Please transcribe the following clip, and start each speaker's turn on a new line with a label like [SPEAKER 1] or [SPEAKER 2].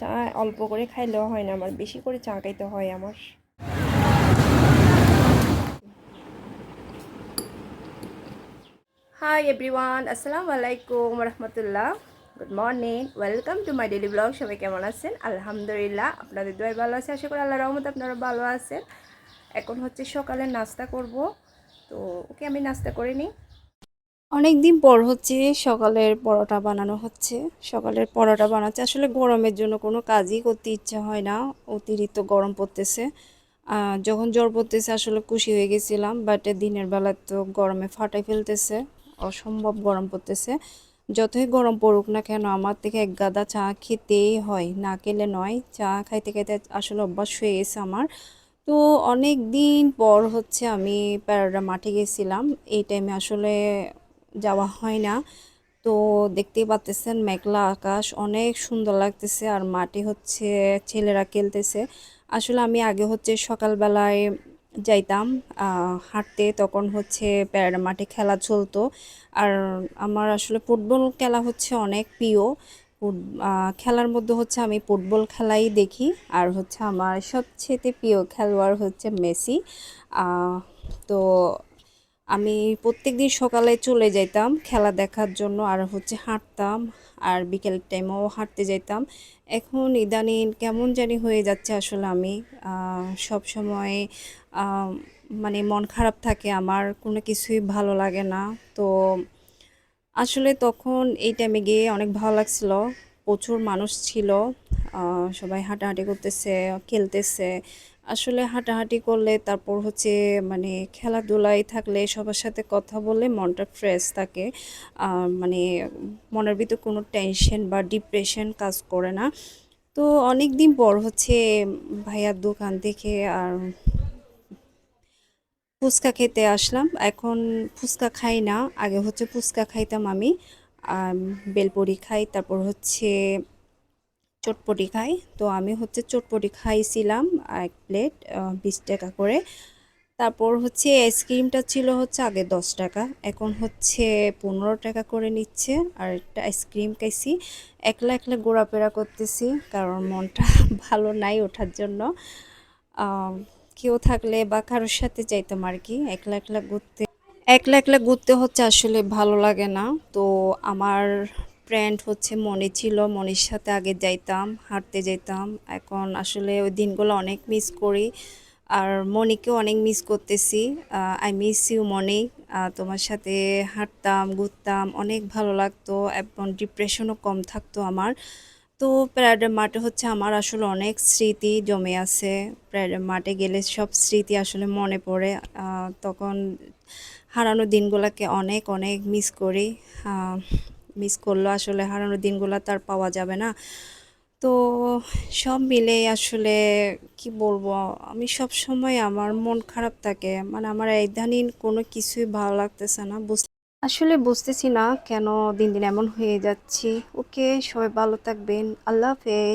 [SPEAKER 1] চা অল্প করে খাইলেও হয় না, আমার বেশি করে চা খাইতে হয় আমার। হাই এভরিওয়ান আসসালামু আলাইকুম রহমতুল্লাহ। Good morning welcome to my daily blog সবাই কেমন আছেন? আলহামদুলিল্লাহ, আপনাদের দোয়াই ভালো আছে। আশা করি আল্লাহ রহমত আপনারা ভালো আছেন। এখন হচ্ছে সকালে নাস্তা করব। তো ওকে, আমি নাস্তা করে নিই।
[SPEAKER 2] অনেক দিন পর হচ্ছে সকালের পরোটা বানানো হচ্ছে। সকালের পরোটা বানাচ্ছে। আসলে গরমের জন্য কোনো কাজই করতে ইচ্ছা হয় না। অতিরিক্ত গরম পড়তেছে। যখন জ্বর পড়তেছে আসলে খুশি হয়ে গেছিলাম বাট দিনের বেলা তো গরমে ফাটাই ফেলতেছে। অসম্ভব গরম পড়তেছে। যতই গরম পড়ুক না কেন, আমার থেকে এক গাদা চা খেতেই হয়। না খেলে নয়, চা খাইতে খাইতে আসলে অভ্যাস হয়ে গেছে আমার। তো অনেক দিন পর হচ্ছে আমি প্যারাডা মাঠে গেছিলাম। এই টাইমে আসলে যাওয়া হয় না। তো দেখতেই পাচ্তেছেন মেঘলা আকাশ, অনেক সুন্দর লাগতেছে আর মাঠে হচ্ছে ছেলেরা খেলতেছে। আসলে আমি আগে হচ্ছে সকালবেলায় যাইতাম হাঁটতে, তখন হচ্ছে প্যারাডা মাঠে খেলা চলতো। আর আমার আসলে ফুটবল খেলা হচ্ছে অনেক প্রিয়। খেলার মধ্যে হচ্ছে আমি ফুটবল খেলাই দেখি। আর হচ্ছে আমার সবচেয়ে প্রিয় খেলোয়াড় হচ্ছে মেসি। তো আমি প্রত্যেক দিন সকালে চলে যাইতাম খেলা দেখার জন্য আর হচ্ছে হাঁটতাম আর বিকেল টাইমেও হাঁটতে যাইতাম। এখন ইদানিং কেমন জানি হয়ে যাচ্ছে আসলে আমি। সব সময় মানে মন খারাপ থাকে আমার, কোনো কিছুই ভালো লাগে না। তো আসলে তখন এই টাইমে গিয়ে অনেক ভালো লাগছিল। প্রচুর মানুষ ছিল। সবাই হাঁটাহাঁটি করতেছে খেলতেছে। আসলে হাঁটাহাঁটি করলে তারপর হচ্ছে মানে খেলাধুলায় থাকলে সবার সাথে কথা বলে মনটা ফ্রেশ থাকে। মানে মনের ভিতর কোনো টেনশন বা ডিপ্রেশন কাজ করে না। তো অনেক দিন পর হচ্ছে ভাইয়ার দোকান থেকে আর ফুচকা খেতে আসলাম। এখন ফুচকা খাই না আগে হচ্ছে ফুচকা খাইতাম আম, বেলপুরি খাই তারপর হচ্ছে চটপটি খাই। তো আমি হচ্ছে চটপটি খাইছিলাম এক প্লেট বিশ টাকা করে। তারপর হচ্ছে আইসক্রিমটা ছিল হচ্ছে আগে দশ টাকা, এখন হচ্ছে পনেরো টাকা করে নিচ্ছে। আর একটা আইসক্রিম খাইছি, একলা একলা ঘোরাফেরা করতেছি, কারণ মনটা ভালো নাই ওঠার জন্য। কেউ থাকলে বা কারোর সাথে যাইতাম আর কি, একলা একলা ঘুরতে। একলা একলা ঘুরতে হচ্ছে আসলে ভালো লাগে না। তো আমার ফ্রেন্ড হচ্ছে মনি ছিল, মনির সাথে আগে যাইতাম, হাঁটতে যেতাম এখন আসলে ওই দিনগুলো অনেক মিস করি। আর মনিকেও অনেক মিস করতেছি। I miss you Moni. তোমার সাথে হাঁটতাম, ঘুরতাম, অনেক ভালো লাগতো। এবং ডিপ্রেশনও কম থাকতো আমার। তো প্যারাডাইম মাঠে হচ্ছে আমার আসলে অনেক স্মৃতি জমে আছে। প্যারাডাইম মাঠে গেলে সব স্মৃতি আসলে মনে পড়ে। তখন হারানো দিনগুলোকে অনেক অনেক মিস করি। মিস করল, আসলে হারানোর দিনগুলো তার পাওয়া যাবে না। তো সব মিলে আসলে কি বলব, আমি সব সময় আমার মন খারাপ থাকে মানে আমার এই ইদানিং কোনো কিছুই ভালো লাগতেছে না বুঝতে আসলে বুঝতেছি না কেন দিন দিন এমন হয়ে যাচ্ছি। ওকে, সবাই ভালো থাকবেন, আল্লাহ হাফেজ।